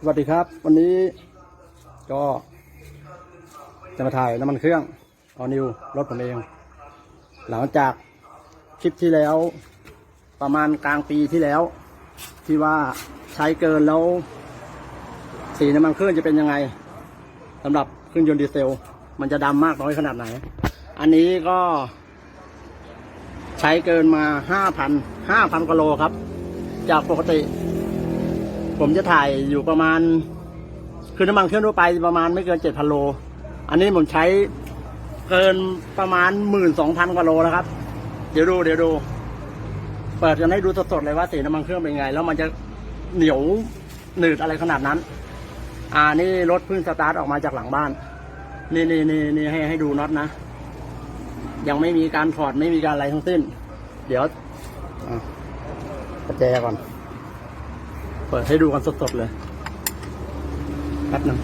สวัสดีครับ วันนี้ก็จะมาถ่ายน้ำมันเครื่องออนิวรถผมเอง หลังจากคลิปที่แล้ว ประมาณกลางปีที่แล้ว ที่ว่าใช้เกินแล้ว สีน้ำมันเครื่องจะเป็นยังไงสำหรับเครื่องยนต์ดีเซล มันจะดำมากน้อยขนาดไหน อันนี้ก็ ใช้เกินมาห้าพันห้าพันกโลครับ จากปกติ ผมจะถ่ายอยู่ประมาณ คือน้ำมันเครื่องทั่วไปประมาณไม่เกินเจ็ดพันโล อันนี้ผมใช้เกินประมาณหมื่นสองพันกว่าโลแล้วครับ เดี๋ยวดูเดี๋ยวดู เปิดกันให้ดูสดๆเลยว่าสีน้ำมันเครื่องเป็นไง แล้วมันจะเหนียวหนืดอะไรขนาดนั้น อ่านี่รถเพิ่งสตาร์ทออกมาจากหลังบ้าน นี่นี่นี่นี่ให้ให้ดูน็อตนะ ยังไม่มีการถอดไม่มีการอะไรทั้งสิ้น เดี๋ยวอะกระแจก่อน เปิดให้ดูกันสดๆเลยแป๊บหนึง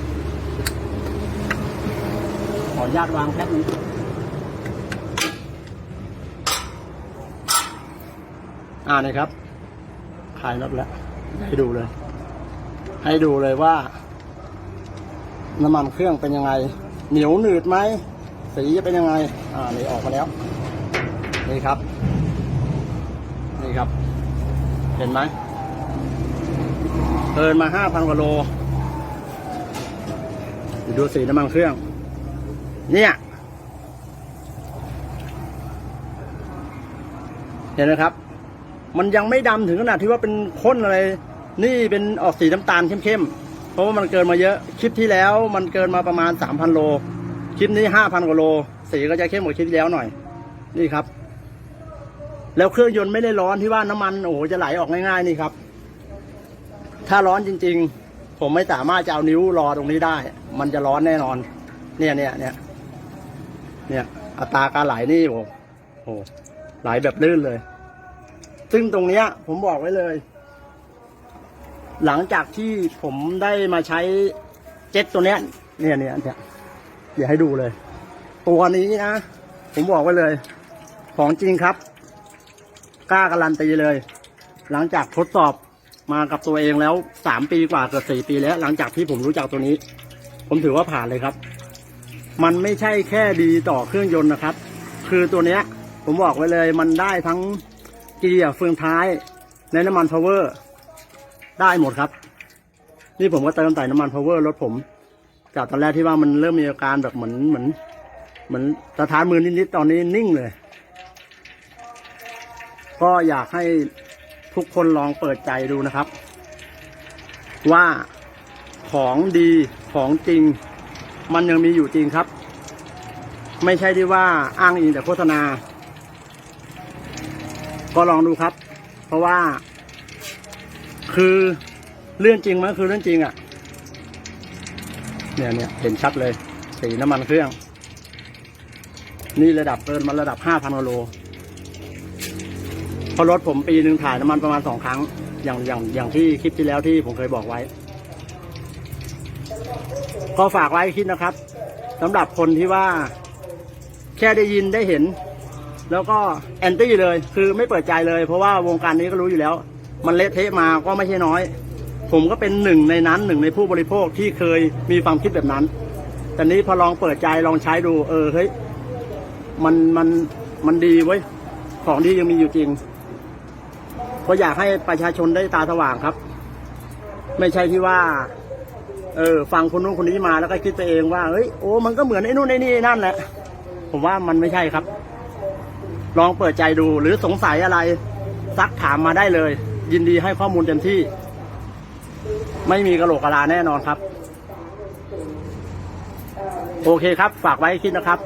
ขออนุญาตวางแป๊บหนึงอ่านี่ครับขายรถแล้ว ให้ดูเลย ให้ดูเลยว่า น้ำมันเครื่องเป็นยังไง เหนียวหนืดไหม สีจะเป็นยังไง อ่านี่ออกมาแล้ว นี่ครับ นี่ครับ เห็นไหม เกินมาห้าพันกว่าโลดูสีน้ำมันเครื่อง เนี่ยเห็นไหมครับ มันยังไม่ดำถึงขนาดที่ว่าเป็นข้นอะไร นี่เป็นออกสีน้ำตาลเข้มๆ เพราะว่ามันเกินมาเยอะ คลิปที่แล้วมันเกินมาประมาณสามพันโล คลิปนี้ห้าพันกว่าโล สีก็จะเข้มกว่าคลิปที่แล้วหน่อย นี่ครับ แล้วเครื่องยนต์ไม่ได้ร้อนที่ว่าน้ำมันโอ้โหจะไหลออกง่ายๆนี่ครับ ถ้าร้อนจริง ๆ ผมไม่สามารถจะเอานิ้วรอตรงนี้ได้ มันจะร้อนแน่นอน เนี่ยเนี่ยเนี่ยเนี่ยอัตราการไหลนี่โอ้โหไหลแบบลื่นเลย ซึ่งตรงเนี้ย ผมบอกไว้เลย หลังจากที่ผมได้มาใช้เจ็ตตัวเนี้ย เนี่ยเนี่ยเนี่ยเดี๋ยวให้ดูเลย ตัวนี้นะผมบอกไว้เลย ของจริงครับ กล้าการันตีเลย หลังจากทดสอบ มากับตัวเองแล้วสามปีกว่าเกือบสี่ปีแล้ว หลังจากที่ผมรู้จักตัวนี้ ผมถือว่าผ่านเลยครับ มันไม่ใช่แค่ดีต่อเครื่องยนต์นะครับ คือตัวเนี้ย ผมบอกไว้เลยมันได้ทั้งเกียร์เฟืองท้ายในน้ำมันพาวเวอร์ ได้หมดครับ นี่ผมก็เติมใส่น้ำมันพาวเวอร์รถผม จากตอนแรกที่ว่ามันเริ่มมีอาการแบบเหมือนเหมือน เหมือนสะท้านมือนิดๆตอนนี้นิ่งเลย ก็อยากให้ ทุกคนลองเปิดใจดูนะครับ ว่าของดีของจริง มันยังมีอยู่จริงครับ ไม่ใช่ที่ว่าอ้างอิงแต่โฆษณา ก็ลองดูครับ เพราะว่า คือเรื่องจริงมันคือเรื่องจริงอะ่ะ เนี่ยเนี่ยเห็นชัดเลย สีน้ำมันเครื่อง นี่ระดับเกินมาระดับห้าพันกิโล เพราะรถผมปีหนึ่งถ่ายน้ำมันประมาณสองครั้ง อย่างอย่างอย่างที่คลิปที่แล้วที่ผมเคยบอกไว้ ก็ฝากไว้คิดนะครับสำหรับคนที่ว่า แค่ได้ยินได้เห็น แล้วก็แอนตี้เลย คือไม่เปิดใจเลย เพราะว่าวงการนี้ก็รู้อยู่แล้ว มันเละเทะมาก็ไม่ใช่น้อย ผมก็เป็นหนึ่งในนั้นหนึ่งในผู้บริโภคที่เคยมีความคิดแบบนั้นแต่นี้พอลองเปิดใจลองใช้ดู เออเฮ้ยมันมันมันดีเว้ยของดียังมีอยู่จริง ก็อยากให้ประชาชนได้ตาสว่างครับ ไม่ใช่ที่ว่า เออ ฟังคนนู้นคนนี้มาแล้วก็คิดไปเองว่าเฮ้ยโอ้มันก็เหมือนไอ้นู่นไอ้นี่นั่นแหละ ผมว่ามันไม่ใช่ครับ ลองเปิดใจดูหรือสงสัยอะไรซักถามมาได้เลย ยินดีให้ข้อมูลเต็มที่ ไม่มีกระโหลกกะลาแน่นอนครับ โอเคครับ ฝากไว้คิดนะครับ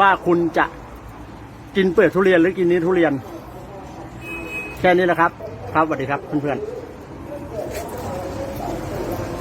ว่าคุณจะกินเปลือกทุเรียนหรือกินนี้ทุเรียน แค่นี้แหละครับ ครับสวัสดีครับเพื่อนๆ